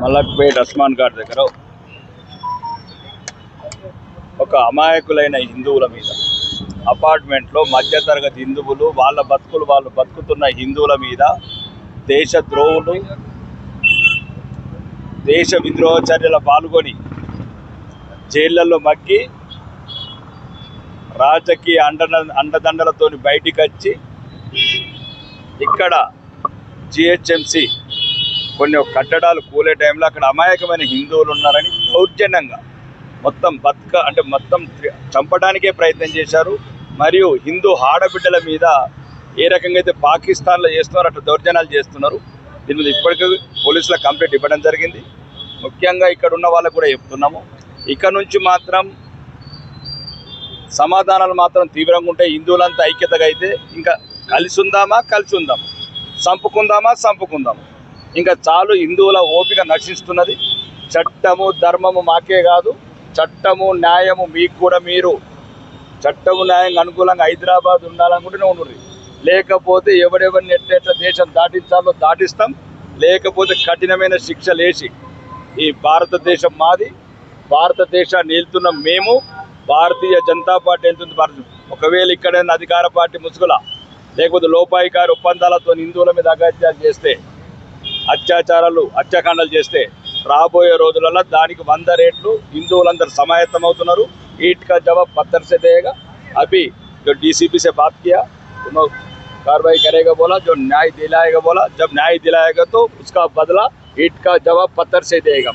మలక్పేట్ అస్మాన్ ఘాట్ దగ్గర ఒక అమాయకులైన హిందువుల మీద అపార్ట్మెంట్లో మధ్యతరగతి హిందువులు వాళ్ళ బతుకులు వాళ్ళు బతుకుతున్న హిందువుల మీద దేశద్రోహులు దేశ విద్రోహ చర్యల పాల్గొని జైళ్ళల్లో మగ్గి రాజకీయ అండ అండదండలతో బయటికి వచ్చి ఇక్కడ జిహెచ్ఎంసి కొన్ని కట్టడాలు కూలే టైంలో అక్కడ అమాయకమైన హిందువులు ఉన్నారని దౌర్జన్యంగా మొత్తం బతుక అంటే మొత్తం చంపడానికే ప్రయత్నం చేశారు. మరియు హిందూ ఆడబిడ్డల మీద ఏ రకంగా అయితే పాకిస్తాన్లో చేస్తున్నారో అట్లా దౌర్జన్యాలు చేస్తున్నారు. దీని మీద ఇప్పటికీ పోలీసులకు కంప్లైంట్ ఇవ్వడం జరిగింది. ముఖ్యంగా ఇక్కడ ఉన్న వాళ్ళకు కూడా చెప్తున్నాము. ఇక్కడ నుంచి మాత్రం సమాధానాలు మాత్రం తీవ్రంగా ఉంటాయి. హిందువులంతా ఐక్యతగా అయితే ఇంకా కలిసి ఉందామా కలిసి ఉందామా? చంపుకుందామా చంపుకుందామా? ఇంకా చాలు హిందువుల ఓపిక నశిస్తున్నది. చట్టము ధర్మము మాకే కాదు. చట్టము న్యాయము మీకు కూడా మీరు. చట్టము న్యాయంగా అనుకూలంగా హైదరాబాద్ ఉండాలనుకుంటూనే ఉండరు లేకపోతే ఎవడెవరిని ఎట్లెట్ల దేశం దాటించాలో దాటిస్తాం. లేకపోతే కఠినమైన శిక్షలు వేసి ఈ భారతదేశం మాది. భారతదేశాన్ని వెళ్తున్న మేము. భారతీయ జనతా పార్టీ వెళ్తుంది భారత ఒకవేళ ఇక్కడైనా అధికార పార్టీ ముసుగుల లేకపోతే లోపాయికారి ఒప్పందాలతో హిందువుల మీద అగత్యాలు చేస్తే అత్యాచారాలు హత్యాకాండాలు చేస్తే రాబోయే రోజులలో దానికి వంద రేట్లు హిందువులందరూ సమాయత్తం అవుతున్నారు ईट का जवाब पत्थर से देगा अभी जो डीसीपी से बात किया उन्होंने कार्रवाई करेगा बोला जो न्याय दिलाएगा बोला जब न्याय दिलाएगा तो उसका बदला ईट का जवाब पत्थर से देगा